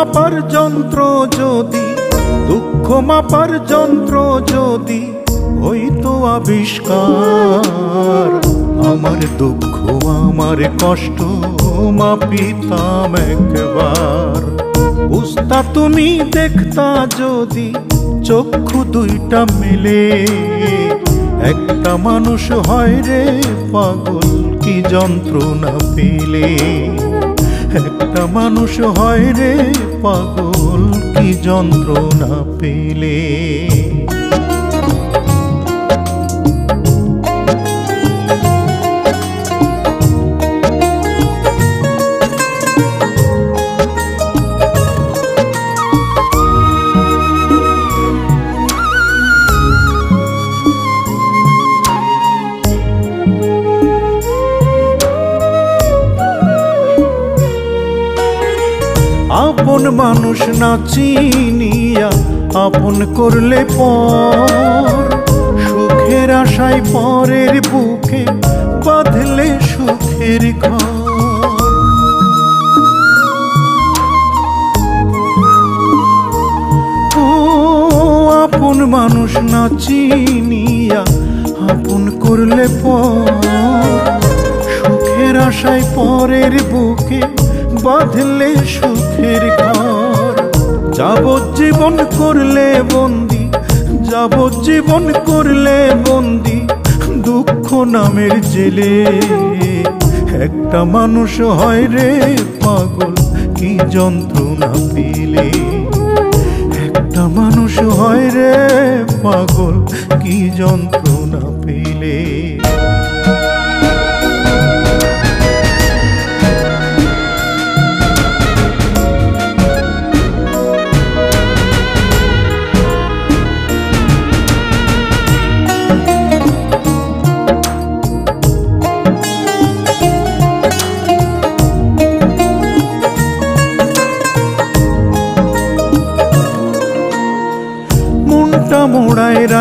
মাপার যন্ত্র যদি, দুঃখ মাপার যন্ত্র যদি হইতো আবিষ্কার। আমার দুঃখ, আমার কষ্ট মাপিতাম একবার। বুঝতা তুমি দেখতা যদি, চক্ষু দুইটা মিলে। একটা মানুষ হয় রে পাগল, কি যন্ত্রণা পেলে? একটা মানুষ হয় রে পাগল কি যন্ত্রণা পেলে? আপন মানুষ না চিনিয়া আপন করলে পর সুখের আশায় পরের বুকে বাঁধলে সুখের ঘর। আপন মানুষ না চিনিয়া আপন করলে পর সুখের আশায় পরের বুকে বাঁধলে সুখের ঘর। যাবজ্জীবন করলে বন্দি যাবজ্জীবন করলে বন্দি, দুঃখ নামের জেলে। একটা মানুষ হয় রে পাগল, কি যন্ত্রণা পেলে। একটা মানুষ হয় রে পাগল, কি যন্ত্রণা পেলে।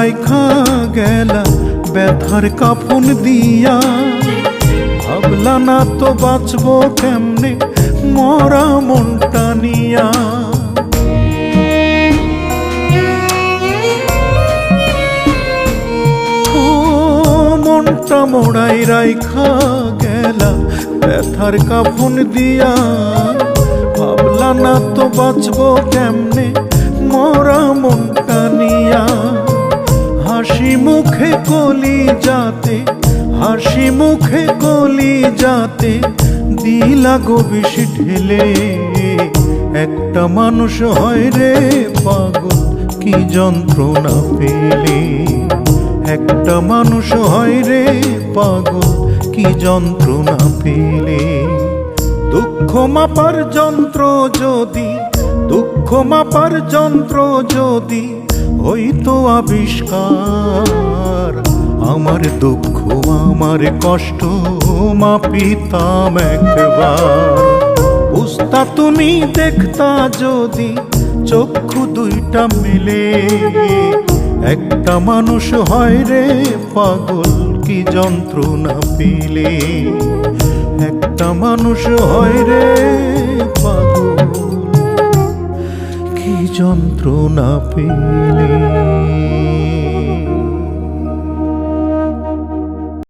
রাইখা গেলা, ব্যথার কাফন দিয়া। ভাবলা না তো বাঁচবো কেমনে, মরা মনটা নিয়া। মনটা মোড়াই রাইখা গেলা, ব্যথার কাফন দিয়া। ভাবলা না তো বাঁচবো কেমনে, মরা মনটা নিয়া। মুখে কলি যাতে হাসি মুখে কলি যাতে দিলা গোবিষ ঢেলে। একটা মানুষ হয় রে পাগল, কি যন্ত্রণা পেলে। একটা মানুষ হয় রে পাগল, কি যন্ত্রণা পেলে। দুঃখ মাপার যন্ত্র যদি, দুঃখ মাপার যন্ত্র যদি হইতো আবিষ্কার। আমার দুঃখ, আমার কষ্ট মাপিতাম একবার। বুঝতা তুমি দেখতা যদি চক্ষু দুইটা মিলে। একটা মানুষ হয় রে পাগল, কি যন্ত্রণা পেলে। একটা মানুষ হয় রে পাগল যন্ত্রণা পেলে।